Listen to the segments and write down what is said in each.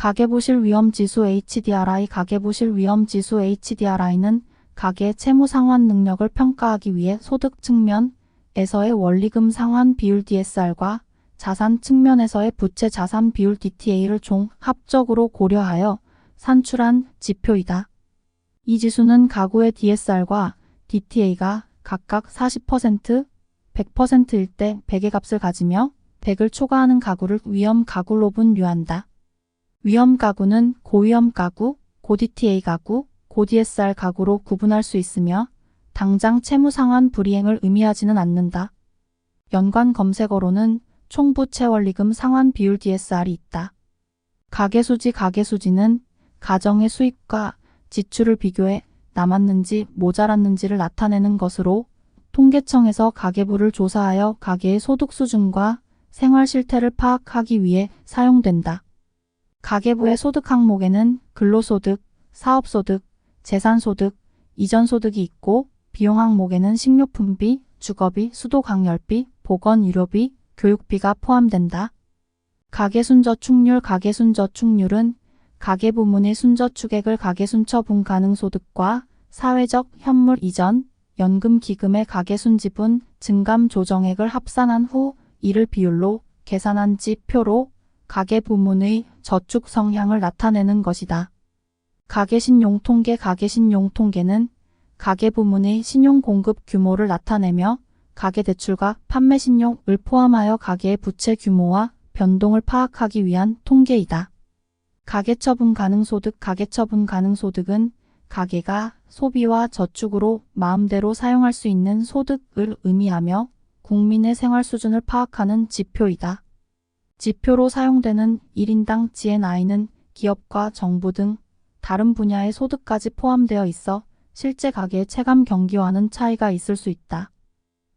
가계부실 위험지수 HDRI 가계부실 위험지수 HDRI는 가계 채무 상환 능력을 평가하기 위해 소득 측면에서의 원리금 상환 비율 DSR과 자산 측면에서의 부채 자산 비율 DTA를 종합적으로 고려하여 산출한 지표이다. 이 지수는 가구의 DSR과 DTA가 각각 40%, 100%일 때 100의 값을 가지며 100을 초과하는 가구를 위험 가구로 분류한다. 위험 가구는 고위험 가구, 고DTA 가구, 고DSR 가구로 구분할 수 있으며 당장 채무 상환 불이행을 의미하지는 않는다. 연관 검색어로는 총부채 원리금 상환 비율 DSR이 있다. 가계수지 가계수지는 가정의 수입과 지출을 비교해 남았는지 모자랐는지를 나타내는 것으로 통계청에서 가계부를 조사하여 가계의 소득 수준과 생활 실태를 파악하기 위해 사용된다. 가계부의 소득 항목에는 근로소득, 사업소득, 재산소득, 이전소득이 있고 비용 항목에는 식료품비, 주거비, 수도강열비, 보건의료비, 교육비가 포함된다. 가계순저축률 가계순저축률은 가계부문의 순저축액을 가계순처분 가능소득과 사회적 현물 이전, 연금기금의 가계순지분, 증감 조정액을 합산한 후 이를 비율로 계산한 지표로 가계부문의 저축 성향을 나타내는 것이다. 가계신용통계 가계신용통계는 가계 부문의 신용 공급 규모를 나타내며 가계대출과 판매신용을 포함하여 가계의 부채 규모와 변동을 파악하기 위한 통계이다. 가계처분 가능소득 가계처분 가능소득은 가계가 소비와 저축으로 마음대로 사용할 수 있는 소득을 의미하며 국민의 생활 수준을 파악하는 지표이다. 지표로 사용되는 1인당 GNI는 기업과 정부 등 다른 분야의 소득까지 포함되어 있어 실제 가계의 체감 경기와는 차이가 있을 수 있다.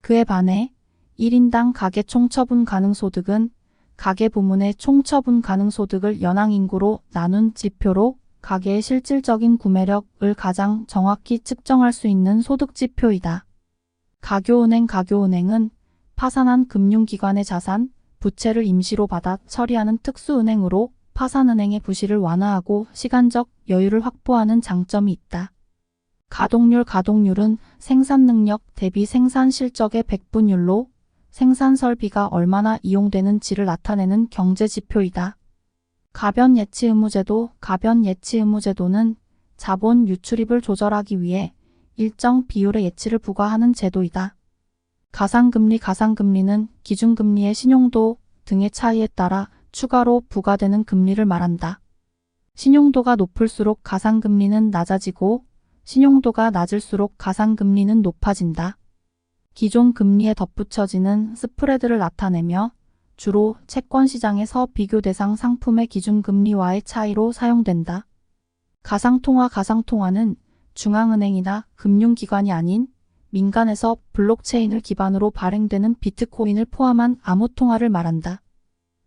그에 반해 1인당 가계 총처분 가능 소득은 가계 부문의 총처분 가능 소득을 연항 인구로 나눈 지표로 가계의 실질적인 구매력을 가장 정확히 측정할 수 있는 소득 지표이다. 가교은행 가교은행은 파산한 금융기관의 자산, 부채를 임시로 받아 처리하는 특수은행으로 파산은행의 부실을 완화하고 시간적 여유를 확보하는 장점이 있다. 가동률 가동률은 생산 능력 대비 생산 실적의 백분율로 생산 설비가 얼마나 이용되는지를 나타내는 경제 지표이다. 가변 예치 의무제도 가변 예치 의무제도는 자본 유출입을 조절하기 위해 일정 비율의 예치를 부과하는 제도이다. 가상금리 가상금리는 기준금리의 신용도 등의 차이에 따라 추가로 부과되는 금리를 말한다. 신용도가 높을수록 가상금리는 낮아지고 신용도가 낮을수록 가상금리는 높아진다. 기존 금리에 덧붙여지는 스프레드를 나타내며 주로 채권 시장에서 비교 대상 상품의 기준금리와의 차이로 사용된다. 가상통화 가상통화는 중앙은행이나 금융기관이 아닌 민간에서 블록체인을 기반으로 발행되는 비트코인을 포함한 암호통화를 말한다.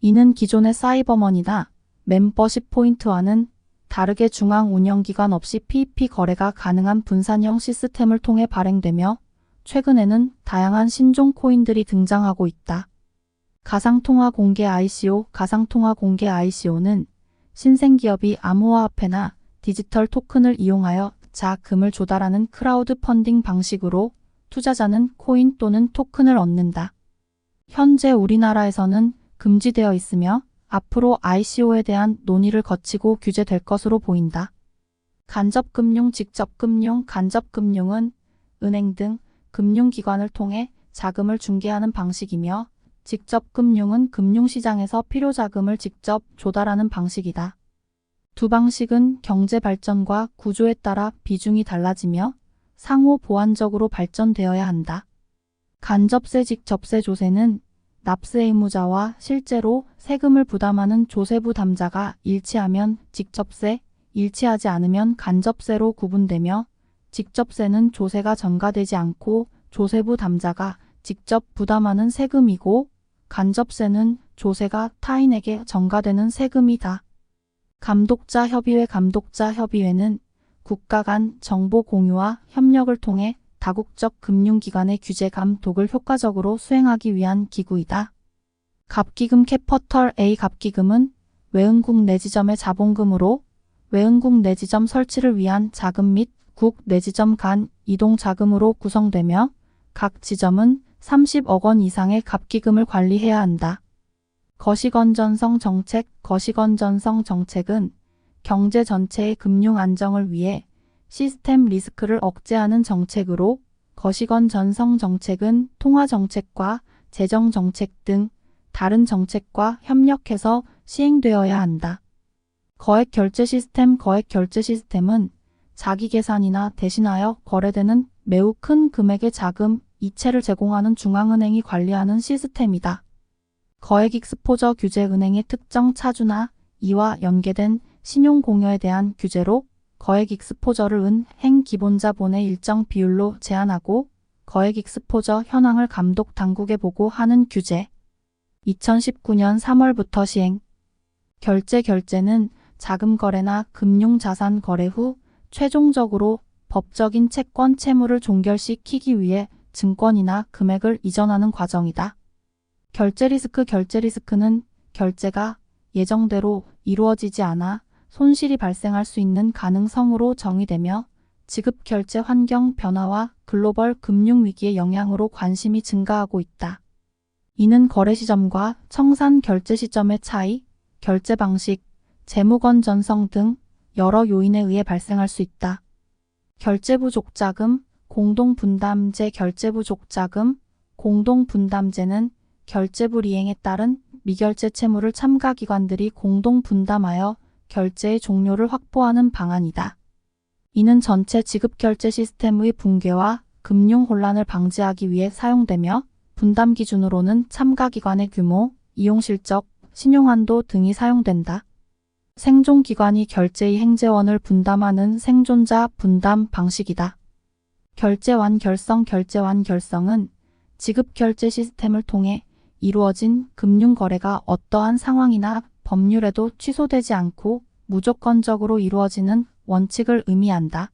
이는 기존의 사이버머니나 멤버십 포인트와는 다르게 중앙 운영기관 없이 PEP 거래가 가능한 분산형 시스템을 통해 발행되며 최근에는 다양한 신종 코인들이 등장하고 있다. 가상통화 공개 ICO 가상통화 공개 ICO는 신생기업이 암호화폐나 디지털 토큰을 이용하여 자금을 조달하는 크라우드 펀딩 방식으로 투자자는 코인 또는 토큰을 얻는다. 현재 우리나라에서는 금지되어 있으며 앞으로 ICO에 대한 논의를 거치고 규제될 것으로 보인다. 간접금융, 직접금융, 간접금융은 은행 등 금융기관을 통해 자금을 중개하는 방식이며 직접금융은 금융시장에서 필요자금을 직접 조달하는 방식이다. 두 방식은 경제 발전과 구조에 따라 비중이 달라지며 상호 보완적으로 발전되어야 한다. 간접세 직 접세 조세는 납세 의무자와 실제로 세금을 부담하는 조세 부 담자가 일치하면 직접세, 일치하지 않으면 간접세로 구분되며 직접세는 조세가 전가되지 않고 조세 부 담자가 직접 부담하는 세금이고 간접세는 조세가 타인에게 전가되는 세금이다. 감독자 협의회 감독자 협의회는 국가 간 정보 공유와 협력을 통해 다국적 금융기관의 규제 감독을 효과적으로 수행하기 위한 기구이다. 갑기금 캐퍼털 A 갑기금은 외은국 내지점의 자본금으로 외은국 내지점 설치를 위한 자금 및 국 내지점 간 이동 자금으로 구성되며 각 지점은 30억 원 이상의 갑기금을 관리해야 한다. 거시건전성 정책 거시건전성 정책은 경제 전체의 금융 안정을 위해 시스템 리스크를 억제하는 정책으로 거시건 전성 정책은 통화 정책과 재정 정책 등 다른 정책과 협력해서 시행되어야 한다. 거액 결제 시스템 거액 결제 시스템은 자기 계산이나 대신하여 거래되는 매우 큰 금액의 자금, 이체를 제공하는 중앙은행이 관리하는 시스템이다. 거액 익스포저 규제 은행의 특정 차주나 이와 연계된 신용 공여에 대한 규제로 거액 익스포저를 은행 기본자본의 일정 비율로 제한하고 거액 익스포저 현황을 감독 당국에 보고하는 규제. 2019년 3월부터 시행. 결제 결제는 자금 거래나 금융 자산 거래 후 최종적으로 법적인 채권 채무를 종결시키기 위해 증권이나 금액을 이전하는 과정이다. 결제 리스크 결제 리스크는 결제가 예정대로 이루어지지 않아 손실이 발생할 수 있는 가능성으로 정의되며 지급 결제 환경 변화와 글로벌 금융 위기의 영향으로 관심이 증가하고 있다. 이는 거래 시점과 청산 결제 시점의 차이, 결제 방식, 재무 건 전성 등 여러 요인에 의해 발생할 수 있다. 결제 부 족 자금, 공동 분담제 결제 부 족 자금, 공동 분담제는 결제 불이행에 따른 미결제 채무를 참가 기관들이 공동 분담하여 결제의 종료를 확보하는 방안이다. 이는 전체 지급 결제 시스템의 붕괴와 금융 혼란을 방지하기 위해 사용되며 분담 기준으로는 참가 기관의 규모, 이용 실적, 신용 한도 등이 사용된다. 생존 기관이 결제의 행재원을 분담하는 생존자 분담 방식이다. 결제 완결성 결제 완결성은 지급 결제 시스템을 통해 이루어진 금융 거래가 어떠한 상황이나 법률에도 취소되지 않고 무조건적으로 이루어지는 원칙을 의미한다.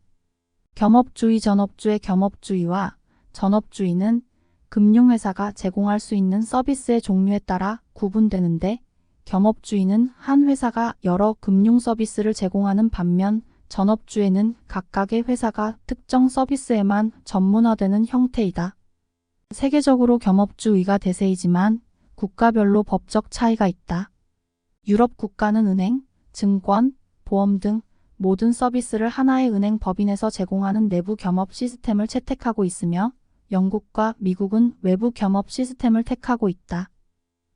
겸업주의 전업주의 겸업주의와 전업주의는 금융회사가 제공할 수 있는 서비스의 종류에 따라 구분되는데 겸업주의는 한 회사가 여러 금융 서비스를 제공하는 반면 전업주의는 각각의 회사가 특정 서비스에만 전문화되는 형태이다. 세계적으로 겸업주의가 대세이지만 국가별로 법적 차이가 있다. 유럽 국가는 은행, 증권, 보험 등 모든 서비스를 하나의 은행 법인에서 제공하는 내부 겸업 시스템을 채택하고 있으며 영국과 미국은 외부 겸업 시스템을 택하고 있다.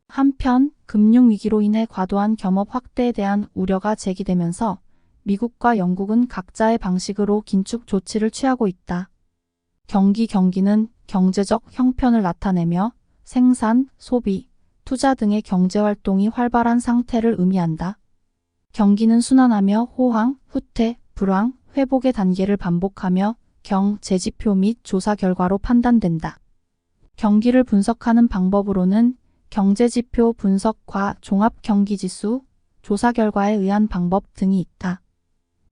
한편 금융위기로 인해 과도한 겸업 확대에 대한 우려가 제기되면서 미국과 영국은 각자의 방식으로 긴축 조치를 취하고 있다. 경기 경기는 경제적 형편을 나타내며 생산, 소비, 투자 등의 경제활동이 활발한 상태를 의미한다. 경기는 순환하며 호황, 후퇴, 불황, 회복의 단계를 반복하며 경, 제지표 및 조사 결과로 판단된다. 경기를 분석하는 방법으로는 경제지표 분석과 종합경기지수, 조사 결과에 의한 방법 등이 있다.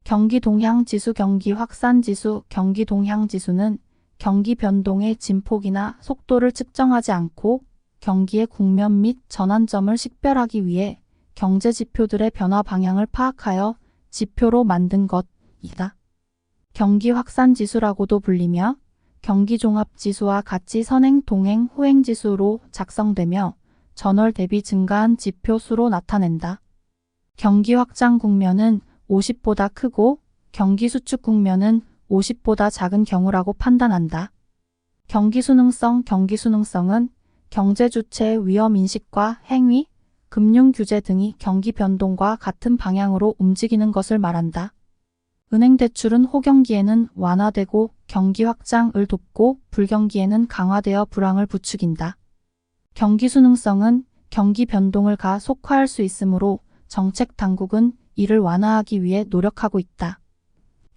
경기 동향지수, 경기 확산지수, 경기 동향지수는 경기 변동의 진폭이나 속도를 측정하지 않고 경기의 국면 및 전환점을 식별하기 위해 경제 지표들의 변화 방향을 파악하여 지표로 만든 것이다. 경기 확산 지수라고도 불리며 경기 종합 지수와 같이 선행, 동행, 후행 지수로 작성되며 전월 대비 증가한 지표 수로 나타낸다. 경기 확장 국면은 50보다 크고 경기 수축 국면은 50보다 작은 경우라고 판단한다. 경기 수능성 경기 수능성은 경제 주체의 위험 인식과 행위, 금융 규제 등이 경기 변동과 같은 방향으로 움직이는 것을 말한다. 은행 대출은 호경기에는 완화되고 경기 확장을 돕고 불경기에는 강화되어 불황을 부추긴다. 경기 수능성은 경기 변동을 가 속화할 수 있으므로 정책 당국은 이를 완화하기 위해 노력하고 있다.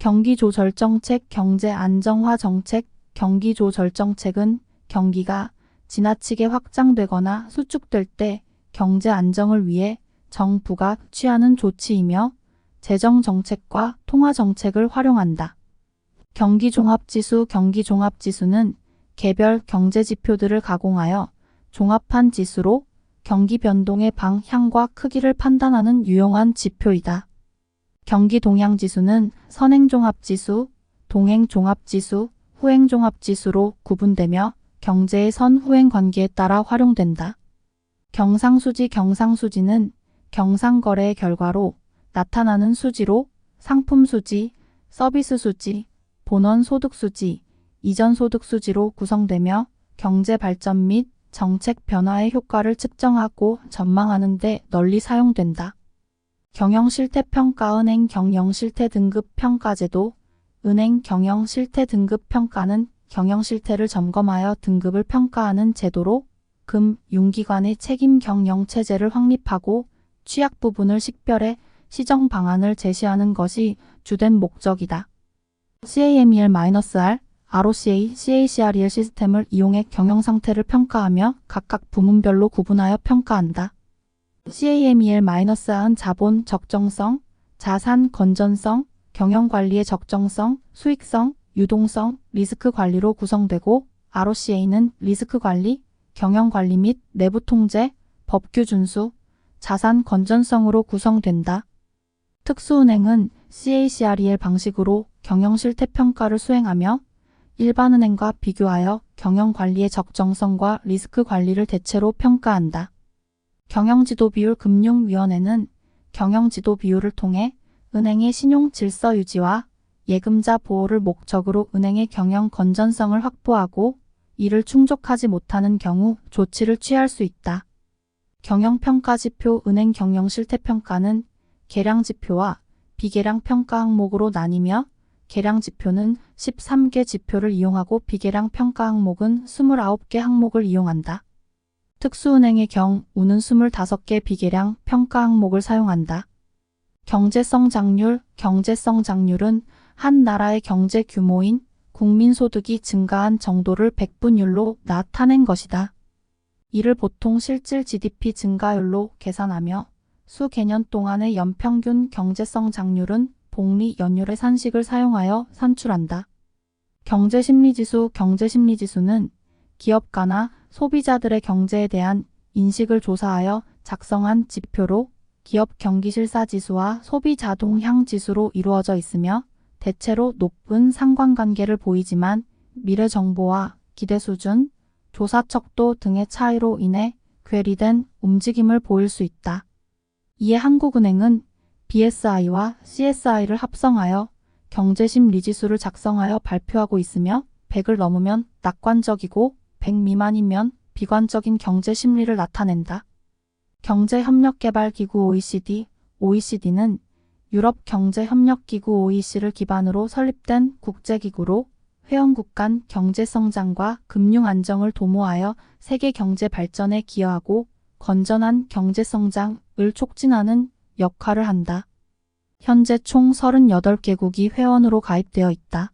경기 조절 정책, 경제 안정화 정책, 경기 조절 정책은 경기가 지나치게 확장되거나 수축될 때 경제 안정을 위해 정부가 취하는 조치이며 재정 정책과 통화 정책을 활용한다. 경기 종합지수 경기 종합지수는 개별 경제 지표들을 가공하여 종합한 지수로 경기 변동의 방향과 크기를 판단하는 유용한 지표이다. 경기 동향 지수는 선행 종합 지수, 동행 종합 지수, 후행 종합 지수로 구분되며 경제의 선 후행 관계에 따라 활용된다. 경상수지 경상수지는 경상거래의 결과로 나타나는 수지로 상품 수지, 서비스 수지, 본원 소득 수지, 이전 소득 수지로 구성되며 경제 발전 및 정책 변화의 효과를 측정하고 전망하는 데 널리 사용된다. 경영실태평가 은행 경영실태 등급 평가제도 은행 경영실태 등급 평가는 경영실태를 점검하여 등급을 평가하는 제도로 금, 융기관의 책임 경영 체제를 확립하고 취약 부분을 식별해 시정 방안을 제시하는 것이 주된 목적이다. CAMEL-R, ROCA, CACREL 시스템을 이용해 경영 상태를 평가하며 각각 부문별로 구분하여 평가한다. CAMEL-R은 자본 적정성, 자산 건전성, 경영 관리의 적정성, 수익성, 유동성, 리스크 관리로 구성되고 ROCA는 리스크 관리, 경영 관리 및 내부 통제, 법규 준수, 자산 건전성으로 구성된다. 특수은행은 CACREL 방식으로 경영 실태 평가를 수행하며 일반 은행과 비교하여 경영 관리의 적정성과 리스크 관리를 대체로 평가한다. 경영지도 비율 금융위원회는 경영지도 비율을 통해 은행의 신용 질서 유지와 예금자 보호를 목적으로 은행의 경영 건전성을 확보하고 이를 충족하지 못하는 경우 조치를 취할 수 있다. 경영평가지표 은행 경영실태평가는 계량지표와 비계량평가 항목으로 나뉘며 계량지표는 13개 지표를 이용하고 비계량평가 항목은 29개 항목을 이용한다. 특수은행의 경 우는 25개 비계량 평가 항목을 사용한다. 경제성 장률, 경제성 장률은 한 나라의 경제 규모인 국민소득이 증가한 정도를 백분율로 나타낸 것이다. 이를 보통 실질 GDP 증가율로 계산하며 수 개년 동안의 연평균 경제성 장률은 복리 연율의 산식을 사용하여 산출한다. 경제심리지수 경제심리지수는 기업가나 소비자들의 경제에 대한 인식을 조사하여 작성한 지표로 기업 경기 실사 지수와 소비 자동향 지수로 이루어져 있으며 대체로 높은 상관관계를 보이지만 미래 정보와 기대 수준, 조사 척도 등의 차이로 인해 괴리된 움직임을 보일 수 있다. 이에 한국은행은 BSI와 CSI를 합성하여 경제심 리지수를 작성하여 발표하고 있으며 100을 넘으면 낙관적이고 100 미만이면 비관적인 경제 심리를 나타낸다. 경제협력개발기구 OECD, OECD는 유럽 경제협력기구 OEC를 기반으로 설립된 국제기구로 회원국 간 경제성장과 금융안정을 도모하여 세계 경제 발전에 기여하고 건전한 경제성장을 촉진하는 역할을 한다. 현재 총 38개국이 회원으로 가입되어 있다.